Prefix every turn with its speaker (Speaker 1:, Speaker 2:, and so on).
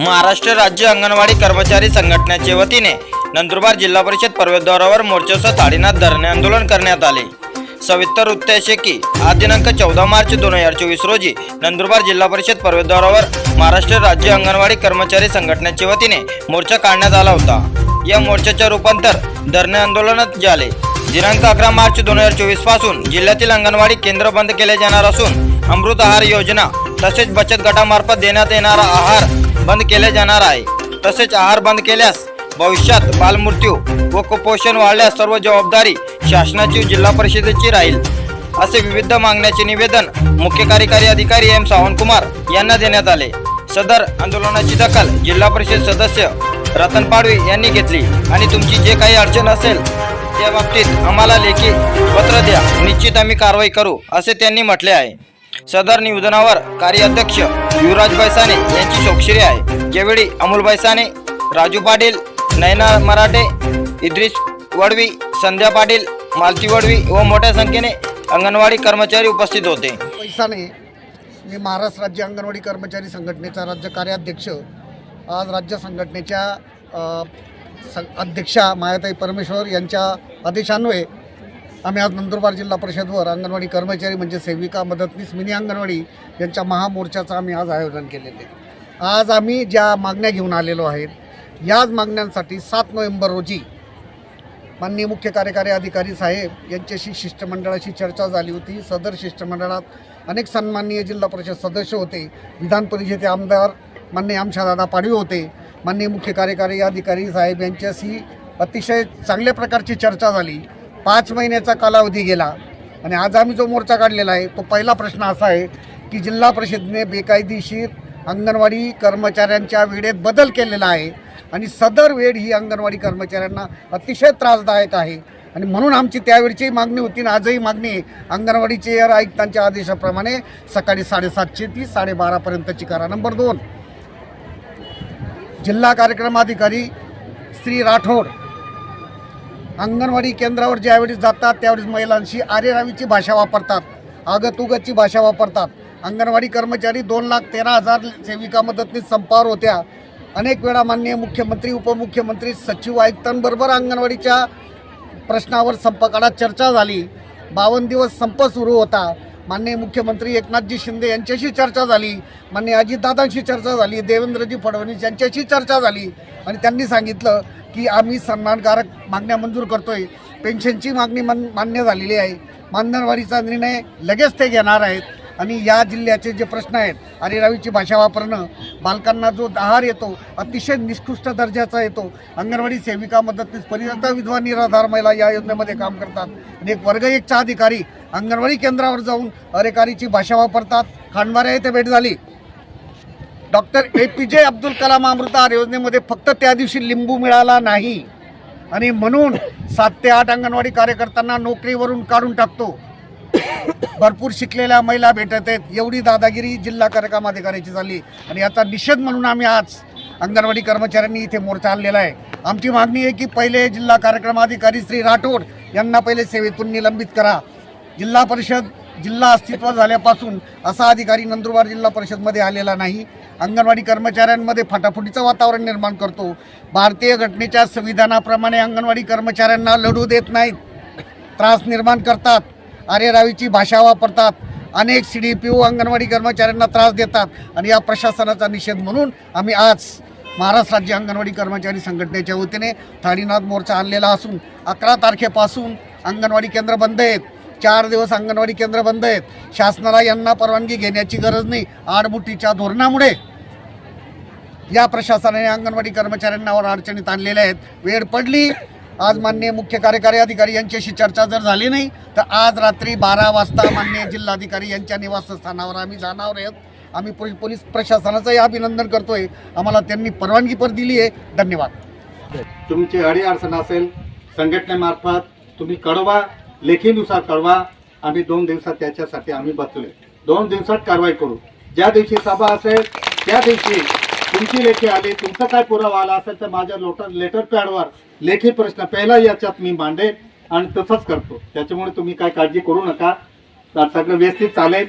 Speaker 1: महाराष्ट्र राज्य अंगणवाडी कर्मचारी संघटनेच्या वतीने नंदुरबार जिल्हा परिषद प्रवेशद्वारावर मोर्चासह ताडीनाथ धरणे आंदोलन करण्यात आले. सविस्तर वृत्त असे की आज दिनांक चौदा मार्च दोन हजार चोवीस रोजी नंदुरबार जिल्हा परिषद प्रवेशद्वारावर महाराष्ट्र राज्य अंगणवाडी कर्मचारी संघटनेच्या वतीने मोर्चा काढण्यात आला होता. या मोर्चाचे रूपांतर धरणे आंदोलनात झाले. दिनांक अकरा मार्च दोन हजार चोवीसपासून जिल्ह्यातील अंगणवाडी केंद्र बंद केले जाणार असून अमृत आहार योजना तसेच बचत गटामार्फत देण्यात येणारा आहार बंद केले जाणार आहे. तसेच आहार बंद केल्यास भविष्यात बालमृत्यू व कुपोषण वाढल्यास सर्व जबाबदारी शासनाची जिल्हा परिषदेची राहील. असे विविध मागण्याचे निवेदन मुख्य कार्यकारी अधिकारी एम सावंतकुमार यांना देण्यात आले. सदर आंदोलनाची दखल जिल्हा परिषद सदस्य रतन पाडवी यांनी घेतली. आणि तुमची जे काही अडचण असेल त्या बाबतीत आम्हाला लेखी पत्र द्या. निश्चित आम्ही कारवाई करू असे त्यांनी म्हटले आहे. सदर निवेदनावर कार्याध्यक्ष युवराज साने यांची स्वाक्षरी आहे. यावेळी अमोल साने राजू पाटील नयना मराठे इद्रिस वडवी संध्या पाटील मालती वडवी व मोठ्या संख्येने अंगणवाडी कर्मचारी उपस्थित होते.
Speaker 2: पैसाने मी महाराष्ट्र राज्य अंगणवाडी कर्मचारी संघटनेचा राज्य कार्याध्यक्ष आज राज्य संघटनेच्या अध्यक्षा मायाताई परमेश्वर यांच्या आदेशान्वये आम्ही आज नंदुरबार जिल्हा परिषदवर अंगणवाडी कर्मचारी म्हणजे सेविका मदतनीस मिनी अंगणवाडी यांच्या महामोर्चाचं आम्ही आज आयोजन केलेले आहे. आज आम्ही ज्या मागण्या घेऊन आलेलो आहेत याच मागण्यांसाठी सात नोव्हेंबर रोजी माननीय मुख्य कार्यकारी अधिकारी साहेब यांच्याशी शिष्टमंडळाशी चर्चा झाली होती. सदर शिष्टमंडळात अनेक सन्माननीय जिल्हा परिषद सदस्य होते. विधान परिषदेचे आमदार माननीय आमशादादा पाडवी होते. माननीय मुख्य कार्यकारी अधिकारी साहेब यांच्याशी अतिशय चांगल्या प्रकारची चर्चा झाली. पाच महिन्याचा कालावधी गेला आणि आज आम्ही जो मोर्चा काढलेला आहे तो पहिला प्रश्न असा आहे की जिल्हा परिषदेने बेकायदेशीर अंगणवाडी कर्मचाऱ्यांच्या वेळेत बदल केलेला आहे आणि सदर वेळ ही अंगणवाडी कर्मचाऱ्यांना अतिशय त्रासदायक आहे. आणि म्हणून आमची त्यावेळची मागणी होती आणि आजही मागणी अंगणवाडीचे या आयुक्तांच्या आदेशाप्रमाणे सकाळी साडेसातशे ती साडेबारापर्यंतची करा. नंबर दोन. जिल्हा कार्यक्रमाधिकारी श्री राठोड अंगणवाडी केंद्रावर ज्यावेळेस जातात त्यावेळेस महिलांशी आरेरावीची भाषा वापरतात. आगत उगतची भाषा वापरतात. अंगणवाडी कर्मचारी दोन लाख तेरा हजार सेविका मदतनीस संपावर होत्या. अनेक वेळा माननीय मुख्यमंत्री उपमुख्यमंत्री सचिव आयुक्तांबरोबर अंगणवाडीच्या प्रश्नावर संपकाळात चर्चा झाली. बावन्न दिवस संप सुरू होता. माननीय मुख्यमंत्री एकनाथजी शिंदे यांच्याशी चर्चा झाली. माननीय अजितदादांशी चर्चा झाली. देवेंद्रजी फडणवीस यांच्याशी चर्चा झाली. आणि त्यांनी सांगितलं की आम्ही सन्मानकारक मागण्या मंजूर करतोय. पेन्शनची मागणी मान मान्य झालेली आहे. मानधनवारीचा निर्णय लगेच ते घेणार आहेत. आणि या जिल्ह्याचे जे प्रश्न आहेत अरेरावीची भाषा वापरणं बालकांना जो आहार येतो अतिशय निष्कृष्ट दर्जाचा येतो अंगणवाडी सेविका मदतनीस परिणता विधवा निराधार महिला या योजनेमध्ये काम करतात. आणि एक वर्ग एकच्या अधिकारी अंगणवाडी केंद्रावर जाऊन अरेकारीची भाषा वापरतात. खांडवाऱ्या येथे भेट झाली. डॉक्टर ए पी जे अब्दुल कलाम अमृत आहार योजनेमध्ये फक्त त्या दिवशी लिंबू मिळाला नाही. आणि म्हणून सात ते आठ अंगणवाडी कार्यकर्त्यांना नोकरीवरून काढून टाकतो. भरपूर शिकलेल्या महिला भेटत आहेत. एवढी दादागिरी जिल्हा कार्यक्रम अधिकाऱ्याची झाली. आणि याचा निषेध म्हणून आम्ही आज अंगणवाडी कर्मचाऱ्यांनी इथे मोर्चा आणलेला आहे. आमची मागणी आहे की पहिले जिल्हा कार्यक्रम अधिकारी श्री राठोड यांना पहिले सेवेतून निलंबित करा. जिल्हा परिषद जिल्हा अस्तित्व झाल्यापासून असा अधिकारी नंदुरबार जिल्हा परिषदमध्ये आलेला नाही. अंगणवाडी कर्मचाऱ्यांमध्ये फाटाफुटीचं वातावरण निर्माण करतो. भारतीय घटनेच्या संविधानाप्रमाणे अंगणवाडी कर्मचाऱ्यांना लढू देत नाहीत. त्रास निर्माण करतात. आरेरावीची भाषा वापरतात. अनेक C D P O anganwadi कर्मचाऱ्यांना त्रास देतात आणि या प्रशासनाचा निषेध म्हणून आम्ही आज महाराष्ट्र राज्य अंगणवाडी कर्मचारी संघटनेच्या वतीने थाळीनाथ मोर्चा आणलेला असून अकरा तारखेपासून अंगणवाडी केंद्र बंद आहेत. चार दिवस अंगणवाडी केंद्र बंद आहेत. शासनाला यांना परवानगी घेण्याची गरज नाही. आडमुठीच्या धोरणामुळे या प्रशासनाने अंगणवाडी कर्मचाऱ्यांनावर अडचणीत आणलेल्या आहेत. वेळ पडली. आज मान्य मुख्य कार्यकारी अधिकारी यांच्याशी चर्चा जर झाली नाही तर आज रात्री बारा वाजता मान्य जिल्हाधिकारी यांच्या निवासस्थानावर आम्ही जाणार आहोत. आम्ही पोलीस पोलीस प्रशासनाचंही अभिनंदन करतोय. आम्हाला त्यांनी परवानगी पण दिली आहे. धन्यवाद.
Speaker 3: तुमची अडी अडचण असेल संघटनेमार्फत तुम्ही कळवा. लेखीनुसार कळवा आम्ही दोन दिवसात त्याच्यासाठी आम्ही बसलोय. दोन दिवसात कारवाई करू. ज्या दिवशी सभा असेल त्या दिवशी तुमची लेखी आली तुमचा काय पुरावा आला असेल तर माझ्या लोटर लेटर पॅडवर लेखी प्रश्न पहिला याच्यात मी मांडेन आणि तसंच करतो. त्याच्यामुळे तुम्ही काय काळजी करू नका. सगळं व्यवस्थित चालेल.